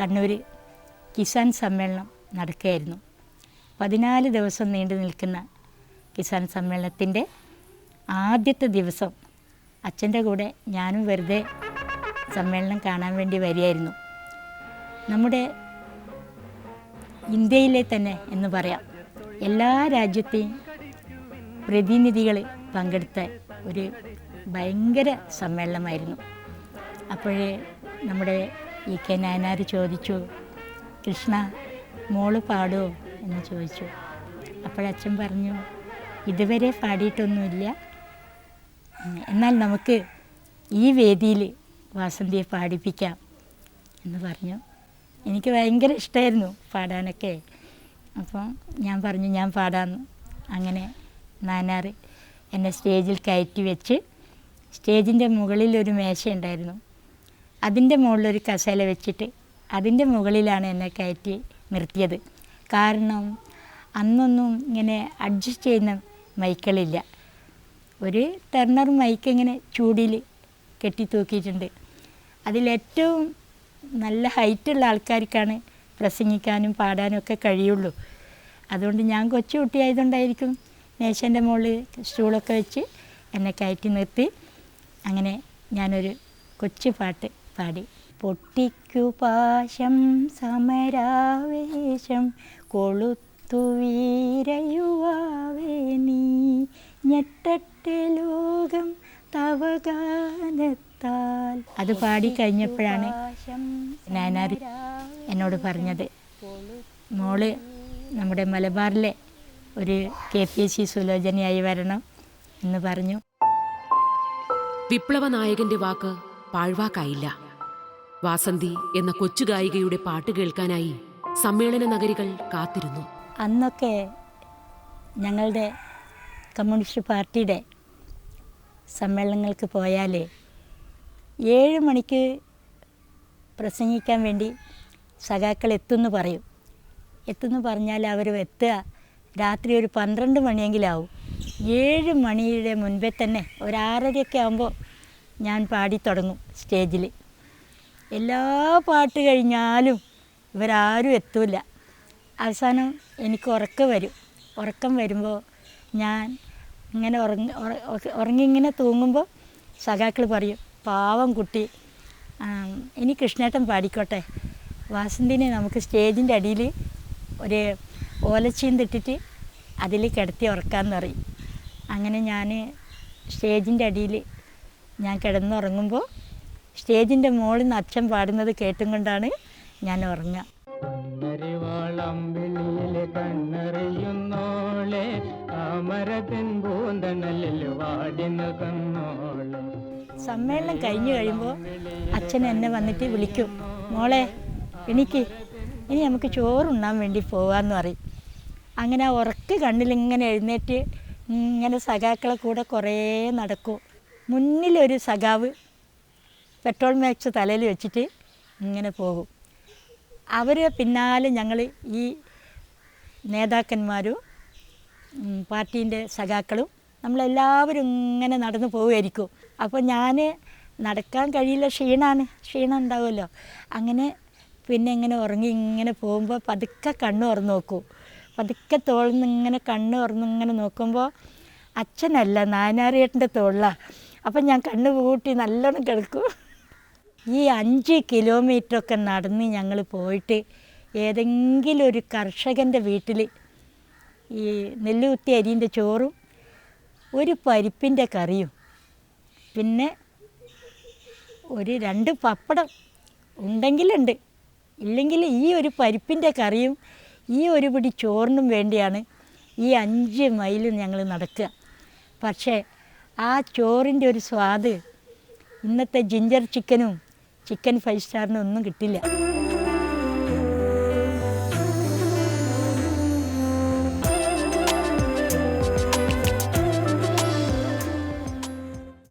കണ്ണൂർ കിസാൻ സമ്മേളനം നടക്കുകയായിരുന്നു. പതിനാല് ദിവസം നീണ്ടു നിൽക്കുന്ന കിസാൻ സമ്മേളനത്തിന്റെ ആദ്യത്തെ ദിവസം അച്ഛന്റെ കൂടെ ഞാനും വെറുതെ സമ്മേളനം കാണാൻ വേണ്ടി വരികയായിരുന്നു. നമ്മുടെ ഇന്ത്യയിലെ തന്നെ എന്ന് പറയാം. എല്ലാ രാജ്യത്തെയും പ്രതിനിധികൾ പങ്കെടുത്ത ഒരു ഭയങ്കര സമ്മേളനമായിരുന്നു. അപ്പോഴേ നമ്മുടെ ഇ കെ നായനാർ ചോദിച്ചു കൃഷ്ണ മോൾ പാടുമോ എന്ന് ചോദിച്ചു. അപ്പോഴച്ഛൻ പറഞ്ഞു ഇതുവരെ പാടിയിട്ടൊന്നുമില്ല. എന്നാൽ നമുക്ക് ഈ വേദിയിൽ വാസന്തിയെ പാടിപ്പിക്കാം എന്ന് പറഞ്ഞു. എനിക്ക് ഭയങ്കര ഇഷ്ടമായിരുന്നു പാടാനൊക്കെ. അപ്പം ഞാൻ പറഞ്ഞു ഞാൻ പാടാമെന്ന് അങ്ങനെ നാനാർ എന്നെ സ്റ്റേജിൽ കയറ്റി വെച്ച് സ്റ്റേജിന്റെ മുകളിൽ ഒരു മേശയുണ്ടായിരുന്നു അതിന്റെ മുകളിലൊരു കസേല വെച്ചിട്ട് അതിന്റെ മുകളിലാണ് എന്നെ കയറ്റി നിർത്തിയത്. കാരണം അന്നൊന്നും ഇങ്ങനെ അഡ്ജസ്റ്റ് ചെയ്യുന്ന മൈക്കളില്ല. ഒരു ടെർണർ മൈക്ക് ഇങ്ങനെ ചൂടിയിൽ കെട്ടി തൂക്കിയിട്ടുണ്ട്. അതിലേറ്റവും നല്ല ഹൈറ്റുള്ള ആൾക്കാർക്കാണ് പ്രസംഗിക്കാനും പാടാനും ഒക്കെ കഴിയുള്ളൂ. അതുകൊണ്ട് ഞാൻ കൊച്ചു കുട്ടിയായതുകൊണ്ടായിരിക്കും മേശന്റെ മുകളിൽ സ്റ്റൂളൊക്കെ വെച്ച് എന്നെ കയറ്റി നിർത്തി. അങ്ങനെ ഞാനൊരു കൊച്ചു പാട്ട് പാടി. പൊട്ടിക്കു പാശം സമരാവേശം കൊളുത്തു വീരയുവാവേ നീ. ഞെട്ടട്ടെ ലോകം തവഗാനത്താൽ അത് പാടി കഴിഞ്ഞപ്പോഴാണ് നാനാർ എന്നോട് പറഞ്ഞത്. മോൾ നമ്മുടെ മലബാറിലെ ഒരു കെ പി എസ് സി സുലോചനയായി വരണം എന്ന് പറഞ്ഞു. വിപ്ലവ നായകന്റെ വാക്ക് പാഴ്വാക്കായില്ല. വാസന്തി എന്ന കൊച്ചു ഗായികയുടെ പാട്ട് കേൾക്കാനായി സമ്മേളന നഗരികൾ കാത്തിരുന്നു. അന്നൊക്കെ ഞങ്ങളുടെ കമ്മ്യൂണിസ്റ്റ് പാർട്ടിയുടെ സമ്മേളനങ്ങൾക്ക് പോയാൽ ഏഴ് മണിക്ക് പ്രസംഗിക്കാൻ വേണ്ടി സഖാക്കൾ എത്തുമെന്ന് പറയും. എത്തുമെന്ന് പറഞ്ഞാൽ അവർ എത്തുക. രാത്രി ഒരു പന്ത്രണ്ട് മണിയെങ്കിലാവും. ഏഴ് മണിയുടെ മുൻപേ തന്നെ ഒരാറരയൊക്കെ ആകുമ്പോൾ ഞാൻ പാടി തുടങ്ങും സ്റ്റേജിൽ എല്ലാ പാട്ട് കഴിഞ്ഞാലും ഇവരാരും എത്തൂല. അവസാനം എനിക്ക് ഉറക്കം വരും. ഉറക്കം വരുമ്പോൾ ഞാൻ ഇങ്ങനെ ഉറങ്ങി ഉറ- ഉറ- ഉറങ്ങി ഇങ്ങനെ തൂങ്ങുമ്പോൾ സഖാക്കൾ പറയും പാവം കുട്ടി. ഇനി കൃഷ്ണേട്ടൻ പാടിക്കോട്ടെ. വാസന്തിനെ നമുക്ക് സ്റ്റേജിന്റെ അടിയിൽ ഒരു ഓലച്ചീന്തിട്ടിട്ട് അതിൽ കിടത്തി ഉറക്കാമെന്ന് പറയും. അങ്ങനെ ഞാൻ സ്റ്റേജിന്റെ അടിയിൽ ഞാൻ കിടന്നുറങ്ങുമ്പോൾ സ്റ്റേജിന്റെ മുകളിൽ നിന്ന് അച്ഛൻ പാടുന്നത് കേട്ടും കൊണ്ടാണ് ഞാൻ ഉറങ്ങുക. സമ്മേളനം കഴിഞ്ഞു കഴിയുമ്പോൾ അച്ഛൻ എന്നെ വന്നിട്ട് വിളിക്കും. മോളെ എനിക്ക് ഇനി നമുക്ക് ചോറുണ്ണാൻ വേണ്ടി പോവാന്ന് പറയും. അങ്ങനെ ഉറക്ക് കണ്ണിലിങ്ങനെ എഴുന്നേറ്റ് ഇങ്ങനെ സഖാക്കളെ കൂടെ കുറേ നടക്കും. മുന്നിലൊരു സഖാവ് പെട്രോൾ മാക്സ് തലയിൽ വെച്ചിട്ട് ഇങ്ങനെ പോകും. അവർ പിന്നാലെ ഞങ്ങൾ ഈ നേതാക്കന്മാരും പാർട്ടീന്റെ സഖാക്കളും നമ്മളെല്ലാവരും ഇങ്ങനെ നടന്നു പോവുമായിരിക്കും. അപ്പോൾ ഞാൻ നടക്കാൻ കഴിയില്ല ക്ഷീണമാണ് ക്ഷീണം ഉണ്ടാവുമല്ലോ. അങ്ങനെ പിന്നെ ഇങ്ങനെ ഉറങ്ങി ഇങ്ങനെ പോകുമ്പോൾ പതുക്കെ കണ്ണ് തുറന്ന് നോക്കൂ. പതുക്കെ തോളിന്ന് ഇങ്ങനെ കണ്ണ് തുറന്ന് ഇങ്ങനെ നോക്കുമ്പോൾ അച്ഛനല്ല നാനാറിയേട്ടന്റെ തോളിലാണ് അപ്പം ഞാൻ കണ്ണ് പൂട്ടി നല്ലോണം കിടക്കും. ഈ അഞ്ച് കിലോമീറ്ററൊക്കെ നടന്ന് ഞങ്ങൾ പോയിട്ട് ഏതെങ്കിലും ഒരു കർഷകന്റെ വീട്ടിൽ ഈ നെല്ല് കുത്തി അരിന്റെ ചോറും ഒരു പരിപ്പിന്റെ കറിയും. പിന്നെ ഒരു രണ്ട് പപ്പടം ഉണ്ടെങ്കിലുണ്ട്. ഇല്ലെങ്കിൽ ഈ ഒരു പരിപ്പിന്റെ കറിയും ഈ ഒരു പിടി ചോറിനും വേണ്ടിയാണ് ഈ അഞ്ച് മൈൽ ഞങ്ങൾ നടക്കുക. പക്ഷേ ആ ചോറിന്റെ ഒരു സ്വാദ് ഇന്നത്തെ ജിഞ്ചർ ചിക്കനും ചിക്കൻ ഫൈവ് സ്റ്റാറിനൊന്നും കിട്ടില്ല.